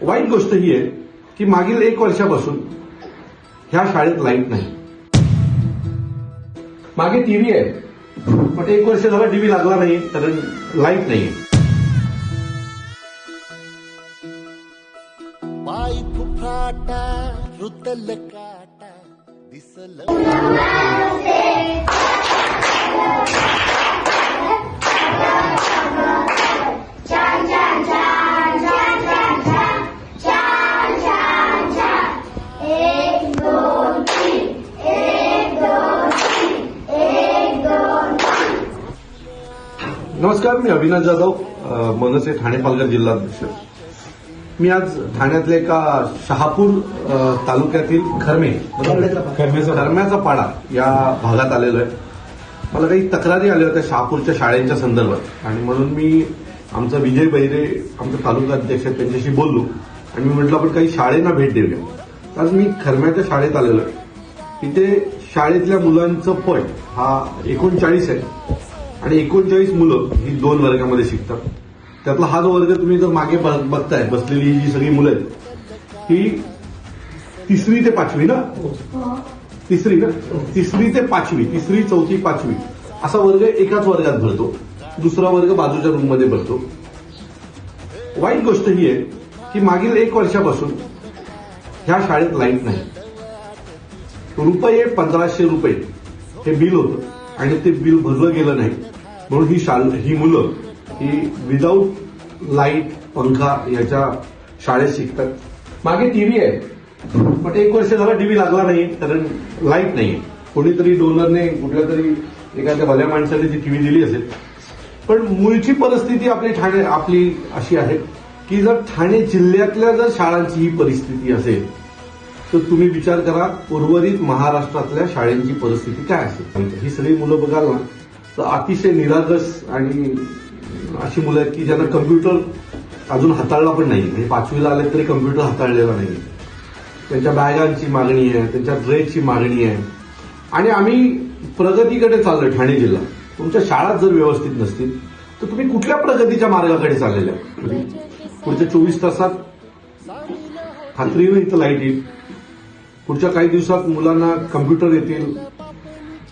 वाईट गोष्ट ही आहे की मागील एक वर्षापासून ह्या शाळेत लाइट नाही. मागे टीव्ही आहे. पण एक वर्ष झाला टीव्ही लागला नाही कारण लाइट नाही दिसल नमस्कार मी अविनाश जाधव मनसे ठाणे पालघर जिल्हाध्यक्ष. मी आज ठाण्यातल्या एका शहापूर तालुक्यातील खरमे खरम्याचा पाडा या भागात आलेलो आहे. मला काही तक्रारी आल्या होत्या शहापूरच्या शाळेच्या संदर्भात. आणि म्हणून मी आमचा विजय बैरे आमचे तालुका अध्यक्ष त्यांच्याशी बोललो. आणि मी म्हटलं आपण काही शाळेंना भेट देऊया. आज मी खरम्याच्या शाळेत आलेलो आहे. तिथे शाळेतल्या मुलांचं पट हा एकोणचाळीस आहे. आणि एकोणचाळीस मुलं ही दोन वर्गामध्ये शिकतात. त्यातला हा जो वर्ग तुम्ही जर मागे बघताय बसलेली जी सगळी मुलं आहेत ही तिसरी ते पाचवी ना? तिसरी ना? तिसरी ते पाचवी तिसरी चौथी पाचवी. असा वर्ग एकाच वर्गात भरतो. दुसरा वर्ग बाजूच्या रूममध्ये भरतो. वाईट गोष्ट ही आहे की मागील एक वर्षापासून ह्या शाळेत लाइट नाही. रुपये पंधराशे रुपये हे बिल होतं आणि ते बिल भरलं गेलं नाही. म्हणून ही शाल ही मुलं ही विदाऊट लाइट पंखा याच्या शाळेत शिकतात. मागे टीव्ही आहे. पण एक वर्ष झाला टीव्ही लागला नाही कारण लाइट नाहीये. कोणीतरी डोनरने कुठल्या तरी एखाद्या भल्या माणसाने ती टीव्ही दिली असेल. पण मूळची परिस्थिती आपली ठाणे आपली अशी आहे की जर ठाणे जिल्ह्यातल्या जर शाळांची ही परिस्थिती असेल तर तुम्ही विचार करा उर्वरित महाराष्ट्रातल्या शाळेंची परिस्थिती काय असेल? ही सगळी मुलं बघाल ना तर अतिशय निरागस आणि अशी मुलं आहेत की ज्यांना कम्प्युटर अजून हाताळला पण नाही. म्हणजे पाचवीला आले तरी कम्प्युटर हाताळलेला नाही. त्यांच्या बॅगांची मागणी आहे त्यांच्या ड्रेसची मागणी आहे. आणि आम्ही प्रगतीकडे चाललोय ठाणे जिल्हा. तुमच्या शाळा जर व्यवस्थित नसतील तर तुम्ही कुठल्या प्रगतीच्या मार्गाकडे चाललेल्या? पुढच्या चोवीस तासात खात्रीने इथं लाइट येईल. पुढच्या काही दिवसात मुलांना कम्प्युटर येतील.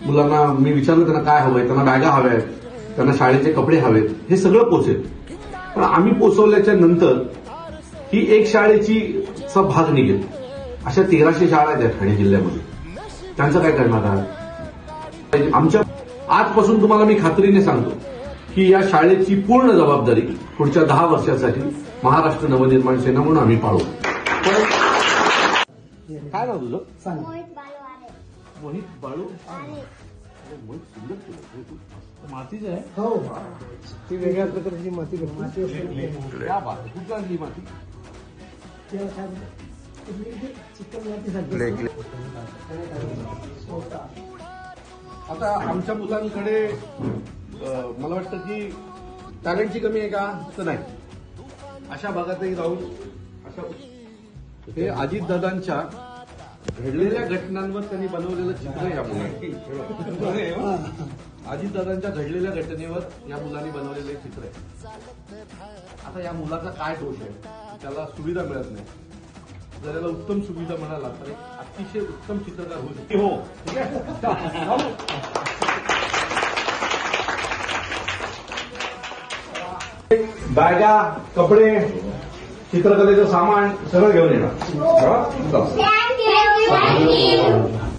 मुलांना मी विचारलं त्यांना काय हवंय? त्यांना बॅगा हव्या आहेत. त्यांना शाळेचे कपडे हवेत. हे सगळं पोचेल. पण आम्ही पोचवल्याच्या नंतर ही एक शाळेची चा भाग निघेल. अशा तेराशे शाळा आहेत या ठाणे जिल्ह्यामध्ये. त्यांचं काय करणार आहात? आमच्या आजपासून तुम्हाला मी खात्रीने सांगतो की या शाळेची पूर्ण जबाबदारी पुढच्या दहा वर्षासाठी महाराष्ट्र नवनिर्माण सेना म्हणून आम्ही पाळू. काय ना तुझं? मोहित बाळू. मोहित सुंदर केलं. मातीच आहे. हो. ती वेगळ्या प्रकारची माती भेटते. माती असते क्या बात आहे. कुठं आणली माती. चिकन. आता आमच्या मुलांकडे मला वाटतं की टॅलेंटची कमी आहे का? तर नाही. अशा भागातही जाऊन अशा हे अजितदादांच्या घडलेल्या घटनांवर त्यांनी बनवलेलं चित्र या मुलांनी. अजितदादांच्या घडलेल्या घटनेवर या मुलांनी बनवलेलं चित्र आहे. आता या मुलाचा काय दोष आहे? त्याला सुविधा मिळत नाही. जर याला उत्तम सुविधा म्हणाला तर एक अतिशय उत्तम चित्रकार होऊ शकते हो. ठीक आहे? बॅगा कपडे चित्रकलेचं सामान सगळं घेऊन येणार. हो? Thank you.